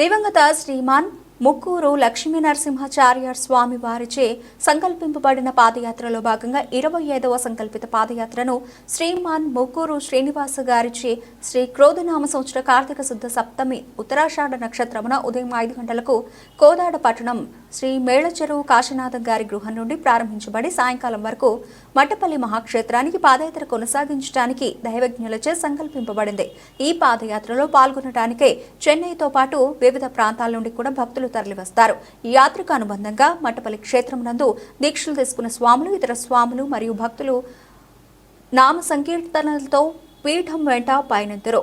దివంగత శ్రీమాన్ ముక్కూరు లక్ష్మీనరసింహాచార్య స్వామి వారిచే సంకల్పింపబడిన పాదయాత్రలో భాగంగా ఇరవై ఐదవ సంకల్పిత పాదయాత్రను శ్రీమాన్ ముక్కూరు శ్రీనివాస గారిచే శ్రీ క్రోధనామ సంవత్సర కార్తీక శుద్ధ సప్తమి ఉత్తరాషాఢ నక్షత్రమున ఉదయం ఐదు గంటలకు కోదాడ పట్టణం శ్రీ మేళచెరువు కాశీనాథం గారి గృహం నుండి ప్రారంభించబడి సాయంకాలం వరకు మట్టపల్లి మహాక్షేత్రానికి పాదయాత్ర కొనసాగించడానికి దైవజ్ఞులచే సంకల్పింపబడింది. ఈ పాదయాత్రలో పాల్గొనడానికే చెన్నైతో పాటు వివిధ ప్రాంతాల నుండి కూడా భక్తులు తరలివస్తారు. ఈ యాత్రకు అనుబంధంగా మట్టపల్లి క్షేత్రం నందు దీక్షలు తీసుకున్న స్వాములు ఇతర స్వాములు మరియు భక్తులు నామ సంకీర్తనలతో పీఠం వెంట పయనిద్దరు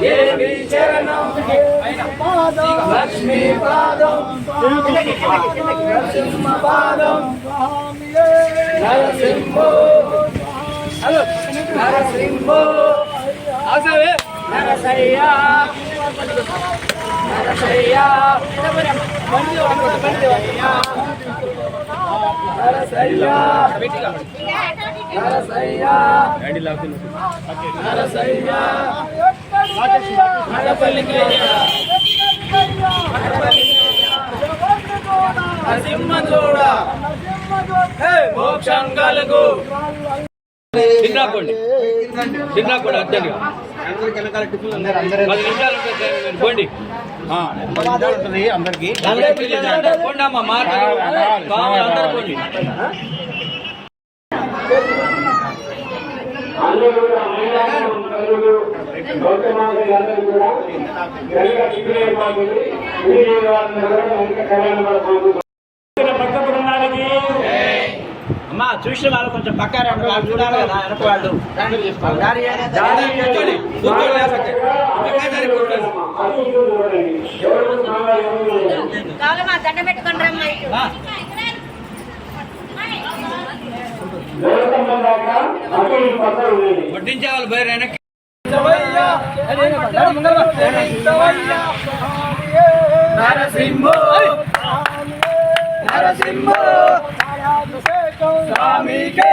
స్లోగా రండి స్పీడొద్దు లక్ష్మీ పాదం. నరసింహ. పాదం నరసింహో. నరసింహో నరసయ్య. నరసయ్య. నరసయ్య. నరసయ్య. నరసయ్య. మడపల్లికి నరసింహ చూడ మోక్షం కలుగు తిన్నాకోండి తిన్నాకోండి అర్జెంట్గా. పది నిమిషాలు ఉంటుంది అందరికి అమ్మా మాట అందరూ పోండి. అందరూ కూడా గంగ బృందానికి అమ్మా చూసిన వాళ్ళు కొంచెం పక్క రండి వాళ్ళు చూడాలి కదా వెనక వాళ్ళు. దండ పెట్టుకొని రమ్మ వడ్డించే వాళ్ళు బయట వెనక్కి. నరసింహ. నరసింహ. స్వామికే.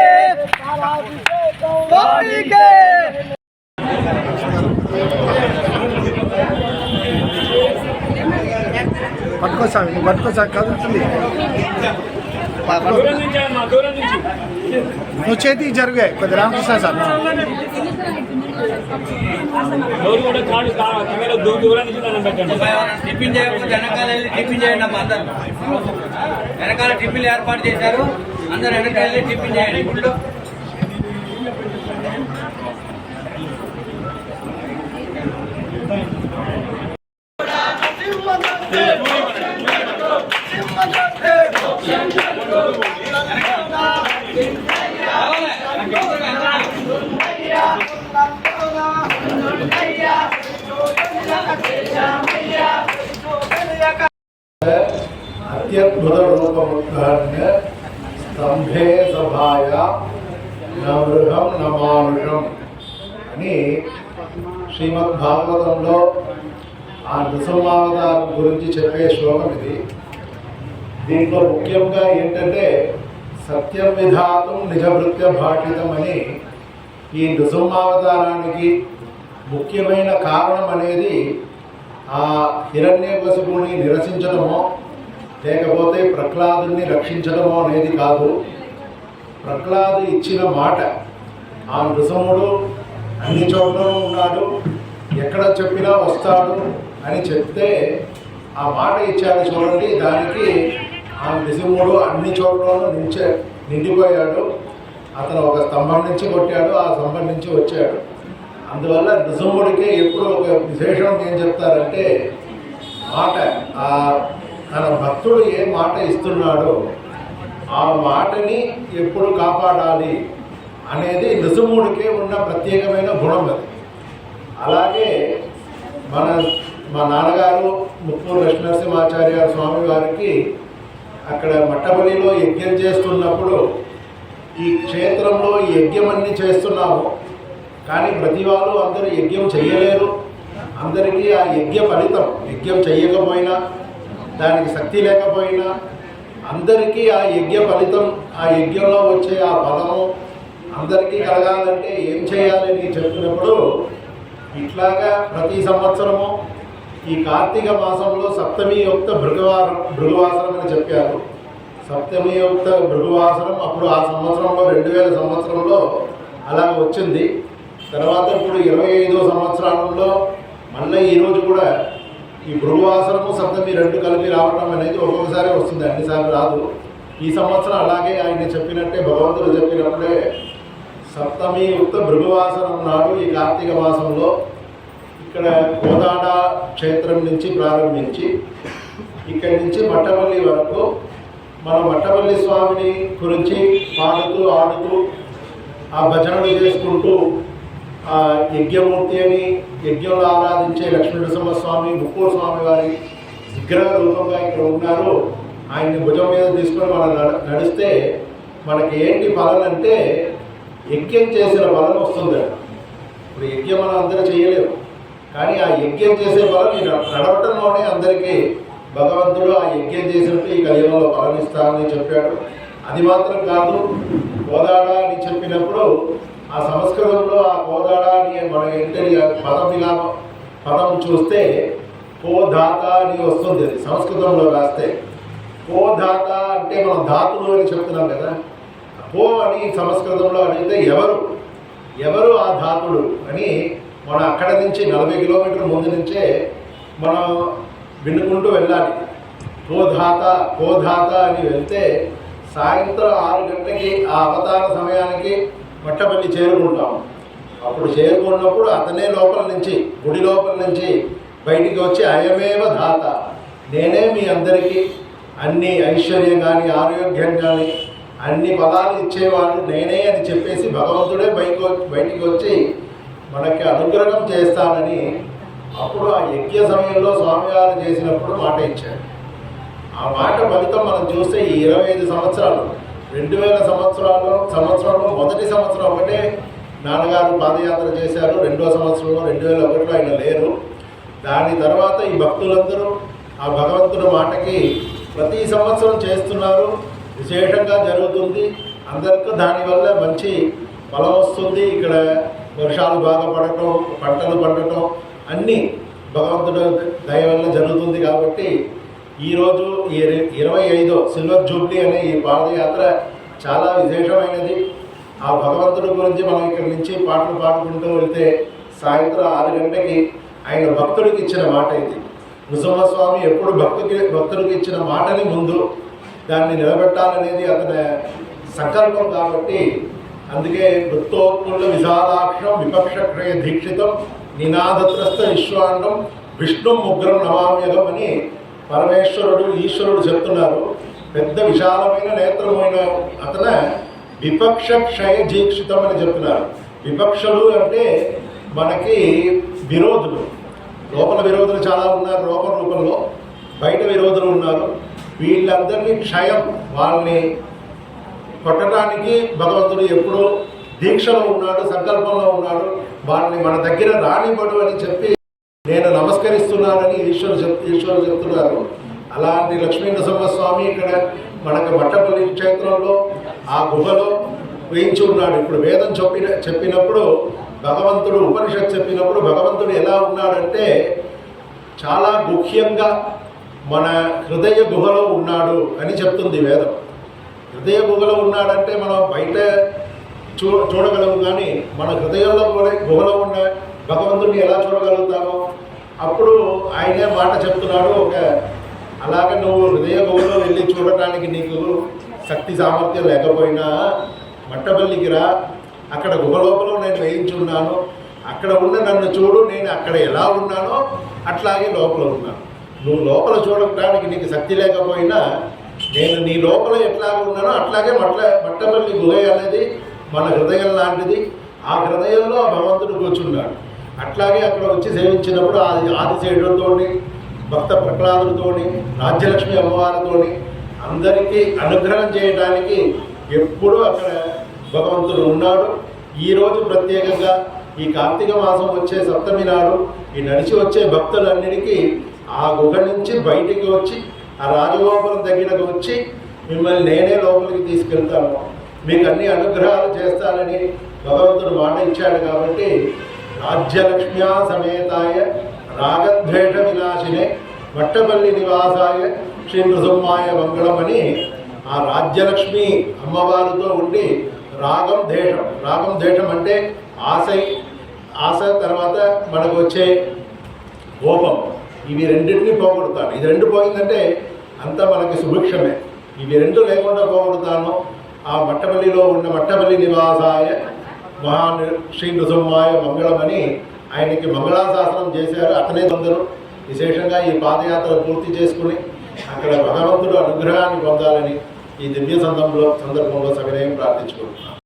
స్వామికే. పట్టుకో స్వామి నువ్వు పట్టుకో స్వామి. కదులుతుంది. నువ్వు చేతికి జరిగాయి. కొద్ది రామకృష్ణ సార్. దూరం టిఫిన్ చేయకపోతే వెనకాల వెళ్ళి టిఫిన్ చేయండి అమ్మా అందరు వెనకాల టిఫిన్లు ఏర్పాటు చేశారు అందరు వెనకాల వెళ్ళి టిఫిన్ చేయండి ఇప్పుడు రూపముద్ధాన్య స్తంభే సభాయ నమృహం నమానుషం అని శ్రీమద్ భాగవతంలో ఆ నృసింహావతారం గురించి చెప్పే శ్లోకం ఇది. దీంట్లో ముఖ్యంగా ఏంటంటే సత్యం విధాతం నిజభృత్య భాషితం అని ఈ నృసింహావతారానికి ముఖ్యమైన కారణం అనేది ఆ హిరణ్యకశిపుని నిరసించడమో లేకపోతే ప్రహ్లాదుని రక్షించడమో అనేది కాదు. ప్రహ్లాదు ఇచ్చిన మాట ఆ నృసింహుడు అన్ని చోట్ల ఉన్నాడు ఎక్కడ చెప్పినా వస్తాడు అని చెప్తే ఆ మాట ఇచ్చాడు చూడండి. దానికి ఆ నృసింహుడు అన్ని చోట్లను నించే నిండిపోయాడు. అతను ఒక స్తంభం నుంచి కొట్టాడు ఆ స్తంభం నుంచి వచ్చాడు. అందువల్ల నిజముడికి ఎప్పుడు ఒక విశేషం ఏం చెప్తారంటే మాట ఆ తన భక్తుడు ఏ మాట ఇస్తున్నాడో ఆ మాటని ఎప్పుడు కాపాడాలి అనేది నిజముడికే ఉన్న ప్రత్యేకమైన గుణం అది. అలాగే మన మా నాన్నగారు ముప్పూరు లక్ష్మీనరసింహాచార్య స్వామి వారికి అక్కడ మట్టబలిలో యజ్ఞం చేస్తున్నప్పుడు ఈ క్షేత్రంలో యజ్ఞం అన్ని చేస్తున్నాము. కానీ ప్రతి వాళ్ళు అందరూ యజ్ఞం చేయలేరు. అందరికీ ఆ యజ్ఞ ఫలితం యజ్ఞం చేయకపోయినా దానికి శక్తి లేకపోయినా అందరికీ ఆ యజ్ఞ ఫలితం ఆ యజ్ఞంలో వచ్చే ఆ ఫలము అందరికీ కలగాలంటే ఏం చేయాలని చెప్పినప్పుడు ఇట్లాగా ప్రతి సంవత్సరము ఈ కార్తీక మాసంలో సప్తమి యొక్క భృగవారం భృగవాసనం అని చెప్పారు. సప్తమి యొక్క భృగవాసనం అప్పుడు ఆ సంవత్సరంలో రెండు వేల సంవత్సరంలో అలా వచ్చింది. తర్వాత ఇప్పుడు ఇరవై ఐదో సంవత్సరాలలో మళ్ళీ ఈరోజు కూడా ఈ భృగవాసనము సప్తమి రెండు కలిపి రావటం అనేది ఒక్కొక్కసారి వస్తుంది అన్నిసార్లు రాదు. ఈ సంవత్సరం అలాగే ఆయన చెప్పినట్టే భగవంతుడు చెప్పినప్పుడే సప్తమి యుక్త భృగువాసనం నాడు ఈ కార్తీక మాసంలో ఇక్కడ కోదాడ క్షేత్రం నుంచి ప్రారంభించి ఇక్కడి నుంచి మట్టపల్లి వరకు మన మట్టపల్లి స్వామిని గురించి పాడుతూ ఆడుతూ ఆ భజనలు చేసుకుంటూ ఆ యజ్ఞమూర్తి అని యజ్ఞంలో ఆరాధించే లక్ష్మీనరసింహ స్వామి ముక్కూరు స్వామి వారి విగ్రహ రూపంగా ఇక్కడ ఉన్నారు. ఆయన్ని భుజం మీద తీసుకొని మనం నడిస్తే మనకి ఏంటి ఫలం అంటే యజ్ఞం చేసిన ఫలం వస్తుంది ఇప్పుడు యజ్ఞం మనం అందరూ చేయలేము. కానీ ఆ యజ్ఞం చేసే ఫలం ఈ నడవటంలోనే అందరికీ భగవంతుడు ఆ యజ్ఞం చేసినట్టు ఈ కలియుగంలో ఫలం చెప్పాడు. అది మాత్రం కాదు కోదాడ అని చెప్పినప్పుడు ఆ సంస్కృతంలో ఆ కోదాడ అని మనం ఇంటి పదం ఇలా పదం చూస్తే కోధాత అని వస్తుంది అది. సంస్కృతంలో రాస్తే కోధాత అంటే మనం ధాతులు అని చెప్తున్నాం కదా. కో అని సంస్కృతంలో అడిగితే ఎవరు? ఎవరు ఆ ధాతుడు అని మనం అక్కడ నుంచి నలభై కిలోమీటర్ల ముందు నుంచే మనం వినుకుంటూ వెళ్ళాలి. కోధాత కోధాత అని వెళ్తే సాయంత్రం ఆరు గంటలకి ఆ అవతార సమయానికి మట్టపల్లి చేరుకుంటాము అప్పుడు చేరుకున్నప్పుడు అతనే లోపల నుంచి గుడి లోపల నుంచి బయటికి వచ్చి అయమేవ ధాత. నేనే మీ అందరికీ అన్ని ఐశ్వర్యం కానీ ఆరోగ్యం కానీ అన్ని పదాలు ఇచ్చేవాడు నేనే అని చెప్పేసి భగవంతుడే బయటకు వచ్చి- బయటికి వచ్చి మనకి అనుగ్రహం చేస్తానని అప్పుడు ఆ యజ్ఞ సమయంలో స్వామివారు చేసినప్పుడు మాట ఇచ్చాడు ఆ మాట ఫలితం మనం చూస్తే ఈ ఇరవై ఐదు సంవత్సరాలు రెండు వేల సంవత్సరాలు సంవత్సరంలో మొదటి సంవత్సరం ఒకటే నాన్నగారు పాదయాత్ర చేశారు. రెండో సంవత్సరంలో రెండు వేల ఒకటిలో ఆయన లేరు. దాని తర్వాత ఈ భక్తులందరూ ఆ భగవంతుడి మాటకి ప్రతి సంవత్సరం చేస్తున్నారు. విశేషంగా జరుగుతుంది. అందరికీ దానివల్ల మంచి ఫలం వస్తుంది. ఇక్కడ వర్షాలు బాగా పడటం పంటలు పండటం అన్నీ భగవంతుడు దయ వల్ల జరుగుతుంది కాబట్టి ఈరోజు ఇరవై ఇరవై ఐదో సిల్వర్ జూబ్లీ అనే ఈ పాదయాత్ర చాలా విశేషమైనది. ఆ భగవంతుడి గురించి మనం ఇక్కడి నుంచి పాటలు పాడుకుంటూ వెళ్తే సాయంత్రం ఆరు గంటకి ఆయన భక్తుడికి ఇచ్చిన మాట ఇది. నృసింహస్వామి ఎప్పుడు భక్తుకి భక్తుడికి ఇచ్చిన మాటని ముందు దాన్ని నిలబెట్టాలనేది అతని సంకల్పం కాబట్టి అందుకే వృత్తోత్పుల్ల విశాలాక్షం విపక్షక్రయ దీక్షితం నినాదత్రస్త విశ్వాండం విష్ణు ముగ్రం నమామ్యగం అని పరమేశ్వరుడు ఈశ్వరుడు చెప్తున్నారు. పెద్ద విశాలమైన నేత్రమైన అతన విపక్ష క్షయ దీక్షితం అని చెప్తున్నారు. విపక్షలు అంటే మనకి విరోధులు. లోపల విరోధులు చాలా ఉన్నారు లోపల రూపంలో. బయట విరోధులు ఉన్నారు. వీళ్ళందరినీ క్షయం వాళ్ళని కొట్టడానికి భగవంతుడు ఎప్పుడూ దీక్షలో ఉన్నాడు సంకల్పంలో ఉన్నాడు. వాళ్ళని మన దగ్గర రానివ్వడు అని చెప్పి నేను నమస్కరిస్తున్నానని ఈశ్వరు చెప్ ఈశ్వరు చెప్తున్నారు. అలాంటి లక్ష్మీ నరసింహస్వామి ఇక్కడ మనకు మట్టపల్లి క్షేత్రంలో ఆ గుహలో వేయించి ఉన్నాడు. ఇప్పుడు వేదం చెప్పిన చెప్పినప్పుడు భగవంతుడు ఉపనిషత్ చెప్పినప్పుడు భగవంతుడు ఎలా ఉన్నాడంటే చాలా గుహ్యంగా మన హృదయ గుహలో ఉన్నాడు అని చెప్తుంది వేదం. హృదయ గుహలో ఉన్నాడంటే మనం బయట చూ చూడగలము కానీ మన హృదయంలో కూడా గుహలో ఉన్న భగవంతుడిని ఎలా చూడగలుగుతామో అప్పుడు ఆయనే మాట చెప్తున్నాడు. ఒక అలాగే నువ్వు హృదయ గుహలో వెళ్ళి చూడటానికి నీకు శక్తి సామర్థ్యం లేకపోయినా మట్టపల్లికి రా. అక్కడ గుహ లోపల నేను వేయించున్నాను. అక్కడ ఉన్న నన్ను చూడు నేను అక్కడ ఎలా ఉన్నానో అట్లాగే లోపల ఉన్నాను. నువ్వు లోపల చూడటానికి నీకు శక్తి లేకపోయినా నేను నీ లోపల ఎట్లా ఉన్నానో అట్లాగే మట్ల మట్టపల్లి గుహ అనేది మన హృదయం లాంటిది. ఆ హృదయంలో ఆ భగవంతుడు కూర్చున్నాడు. అట్లాగే అక్కడ వచ్చి సేవించినప్పుడు ఆది ఆదిశేషులతోని భక్త ప్రహ్లాదులతోని రాజ్యలక్ష్మి అమ్మవారితోని అందరికీ అనుగ్రహం చేయడానికి ఎప్పుడూ అక్కడ భగవంతుడు ఉన్నాడు. ఈరోజు ప్రత్యేకంగా ఈ కార్తీక మాసం వచ్చే సప్తమి నాడు ఈ నడిచి వచ్చే భక్తులన్నిటికీ ఆ గుహ నుంచి బయటికి వచ్చి ఆ రాజగోపురం దగ్గరకు వచ్చి మిమ్మల్ని నేనే లోపలికి తీసుకెళ్తాను. మీకు అన్ని అనుగ్రహాలు చేస్తానని భగవంతుడు మాట ఇచ్చాడు కాబట్టి రాజ్యలక్ష్మ్యా సమేతాయ రాగద్వేష వినాశినే మట్టపల్లి నివాసాయ శ్రీ నృసింహాయ అని ఆ రాజ్యలక్ష్మి అమ్మవారితో ఉండి రాగం దేశం రాగం దేశం అంటే ఆశ ఆశ తర్వాత మనకు వచ్చే కోపం. ఇవి రెండింటినీ పోగొడతాను. ఇది రెండు పోయిందంటే అంతా మనకి సుభిక్షమే. ఇవి రెండు లేకుండా పోగొడతాను. ఆ మట్టపల్లిలో ఉన్న మట్టపల్లి నివాసాయ మహా శ్రీ నృసింహాయ మంగళమని ఆయనకి మంగళాశాసనం చేశారు. అతనే కొందరు. విశేషంగా ఈ పాదయాత్ర పూర్తి చేసుకుని అక్కడ భగవంతుడు అనుగ్రహాన్ని పొందాలని ఈ దివ్య సందర్భంలో సందర్భంలో సవినయం ప్రార్థించుకుంటున్నాను.